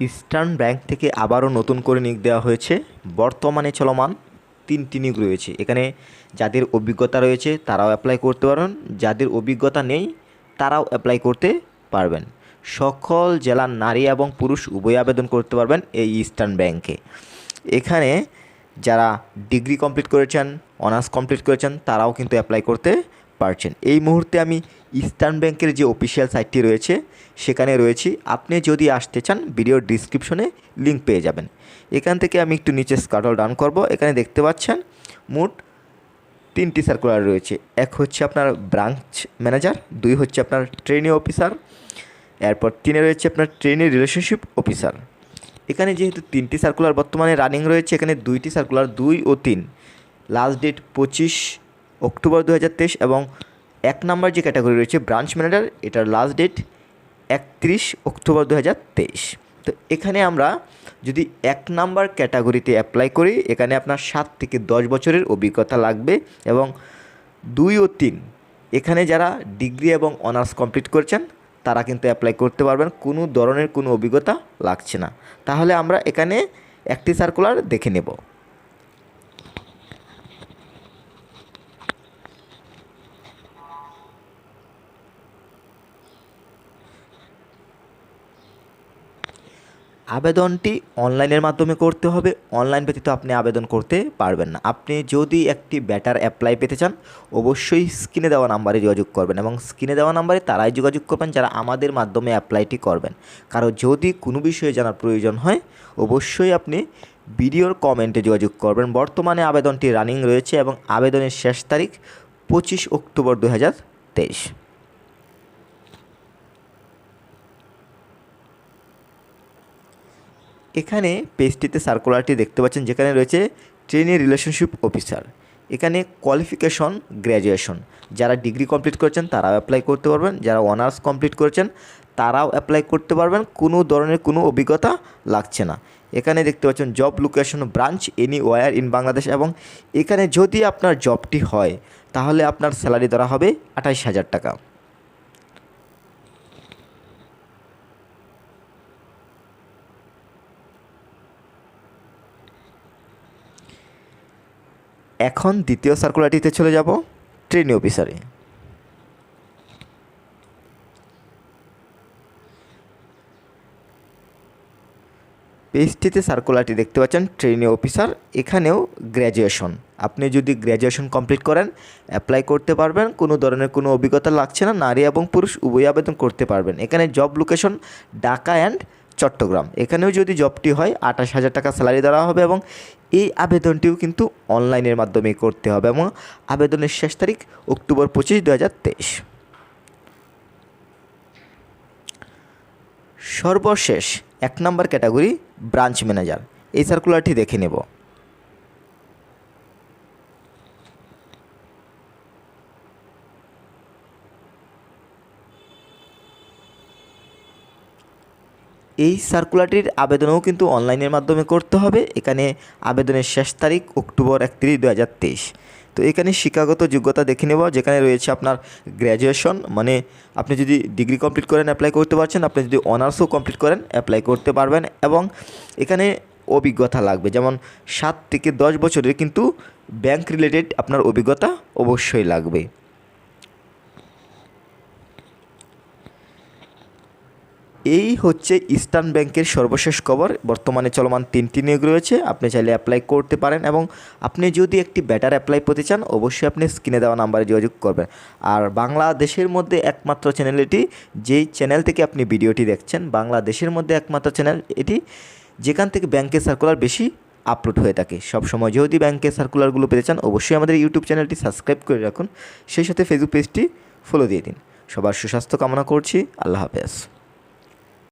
Eastern bank থেকে আবারও নতুন করে নিয়োগ দেওয়া হয়েছে। বর্তমানে চলমান তিনটি নিয়োগ রয়েছে। এখানে যাদের অভিজ্ঞতা রয়েছে, তারাও অ্যাপ্লাই করতে পারবেন। যাদের অভিজ্ঞতা নেই, তারাও অ্যাপ্লাই করতে পারবেন। সকল জেলার নারী এবং পুরুষ উভয় আবেদন করতে পারবেন এই ইস্টার্ন ব্যাংকে। এখানে যারা ডিগ্রি কমপ্লিট করেছেন, অনার্স কমপ্লিট করেছেন, তারাও কিন্তু অ্যাপ্লাই করতে পারছেন। এই মুহূর্তে আমি ইস্টার্ন ব্যাংকের যে অফিসিয়াল সাইটটি রয়েছে, সেখানে রয়েছি। আপনি যদি আসতে চান, ভিডিওর ডিসক্রিপশনে লিঙ্ক পেয়ে যাবেন। এখান থেকে আমি একটু নিচে স্কাটল ডাউন করব। এখানে দেখতে পাচ্ছেন, মোট তিনটি সার্কুলার রয়েছে। এক হচ্ছে আপনার ব্রাঞ্চ ম্যানেজার, দুই হচ্ছে আপনার ট্রেনিং অফিসার, এরপর তিনে রয়েছে আপনার ট্রেনিং রিলেশনশিপ অফিসার। এখানে যেহেতু তিনটি সার্কুলার বর্তমানে রানিং রয়েছে, এখানে দুইটি সার্কুলার, দুই ও তিন। লাস্ট ডেট পঁচিশ অক্টোবর দু হাজার তেইশ এবং এক নম্বর যে ক্যাটাগরি রয়েছে ব্রাঞ্চ ম্যানেজার, এটার লাস্ট ডেট একত্রিশ অক্টোবর দু হাজার তেইশ। তো এখানে আমরা যদি এক নাম্বার ক্যাটাগরিতে অ্যাপ্লাই করি, এখানে আপনার সাত থেকে দশ বছরের অভিজ্ঞতা লাগবে এবং দুই ও তিন, এখানে যারা ডিগ্রি এবং অনার্স কমপ্লিট করছেন, তারা কিন্তু অ্যাপ্লাই করতে পারবেন, কোনো ধরনের কোনো অভিজ্ঞতা লাগছে না। তাহলে আমরা এখানে একটি সার্কুলার দেখে নেব। আবেদনটি অনলাইনের মাধ্যমে করতে হবে। অনলাইন ব্যতীত আপনি আবেদন করতে পারবেন না। আপনি যদি একটি ব্যাটার অ্যাপ্লাই পেতে চান, অবশ্যই স্ক্রিনে দেওয়া নাম্বারে যোগাযোগ করবেন এবং স্ক্রিনে দেওয়া নাম্বারে তারাই যোগাযোগ করবেন যারা আমাদের মাধ্যমে অ্যাপ্লাইটি করবেন। কারণ যদি কোনো বিষয়ে জানার প্রয়োজন হয়, অবশ্যই আপনি ভিডিওর কমেন্টে যোগাযোগ করবেন। বর্তমানে আবেদনটি রানিং রয়েছে এবং আবেদনের শেষ তারিখ পঁচিশ অক্টোবর দু হাজার তেইশ হাজার তেইশ এখানে পেজটিতে সার্কুলারটি দেখতে পাচ্ছেন, যেখানে রয়েছে ট্রেনি রিলেশনশিপ অফিসার এখানে কোয়ালিফিকেশন গ্র্যাজুয়েশন যারা ডিগ্রি কমপ্লিট করেছেন, তারাও অ্যাপ্লাই করতে পারবেন। যারা অনার্স কমপ্লিট করেছেন, তারাও অ্যাপ্লাই করতে পারবেন। কোনো ধরনের কোনো অভিজ্ঞতা লাগছে না। এখানে দেখতে পাচ্ছেন job location branch anywhere in Bangladesh এবং এখানে যদি আপনার জবটি হয়, তাহলে আপনার স্যালারি ধরা হবে আঠাইশ হাজার টাকা। এখন দ্বিতীয় সার্কুলারটিতে চলে যাব ট্রেনি অফিসারে পেজটিতে সার্কুলারটি দেখতে পাচ্ছেন ট্রেনি অফিসার এখানেও গ্র্যাজুয়েশন আপনি যদি গ্র্যাজুয়েশন কমপ্লিট করেন অ্যাপ্লাই করতে পারবেন, কোনো ধরনের কোনো অভিজ্ঞতা লাগছে না, নারী এবং পুরুষ উভয় আবেদন করতে পারবেন। এখানে job location Dhaka and Chattogram. এখানেও যদি জবটি হয়, আঠাশ হাজার টাকা স্যালারি দেওয়া হবে এবং এই আবেদনটিও কিন্তু অনলাইনের মাধ্যমে করতে হবে এবং আবেদনের শেষ তারিখ অক্টোবর পঁচিশ দু হাজার তেইশ। সর্বশেষ, এক নম্বর ক্যাটাগরি ব্রাঞ্চ ম্যানেজার এই সার্কুলারটি দেখে নেব। এই সার্কুলারটির আবেদনও কিন্তু অনলাইনের মাধ্যমে করতে হবে। এখানে আবেদনের শেষ তারিখ অক্টোবর একত্রিশ দু হাজার তেইশ। তো এখানে শিক্ষাগত যোগ্যতা দেখে নেব, যেখানে রয়েছে আপনার গ্র্যাজুয়েশন মানে আপনি যদি ডিগ্রি কমপ্লিট করেন অ্যাপ্লাই করতে পারছেন, আপনি যদি অনার্সও কমপ্লিট করেন অ্যাপ্লাই করতে পারবেন এবং এখানে অভিজ্ঞতা লাগবে। যেমন সাত থেকে দশ বছরের কিন্তু ব্যাংক রিলেটেড আপনার অভিজ্ঞতা অবশ্যই লাগবে। এই হচ্ছে ইস্টার্ন ব্যাংকের সর্বশেষ খবর। বর্তমানে চলমান তিনটি নিয়োগ রয়েছে, আপনি চাইলে অ্যাপ্লাই করতে পারেন এবং আপনি যদি একটি ব্যাটার অ্যাপ্লাই পেতে চান, অবশ্যই আপনি স্ক্রিনে দেওয়া নাম্বারে যোগাযোগ করবেন। আর বাংলাদেশের মধ্যে একমাত্র চ্যানেল এটি, যেই চ্যানেল থেকে আপনি ভিডিওটি দেখছেন, বাংলাদেশের মধ্যে একমাত্র চ্যানেল এটি, যেখান থেকে ব্যাংকের সার্কুলার বেশি আপলোড হয়ে থাকে। সবসময় যদি ব্যাংকের সার্কুলারগুলো পেতে চান, অবশ্যই আমাদের ইউটিউব চ্যানেলটি সাবস্ক্রাইব করে রাখুন। সেই সাথে ফেসবুক পেজটি ফলো দিয়ে দিন। সবার সুস্বাস্থ্য কামনা করছি, আল্লাহ হাফেজ।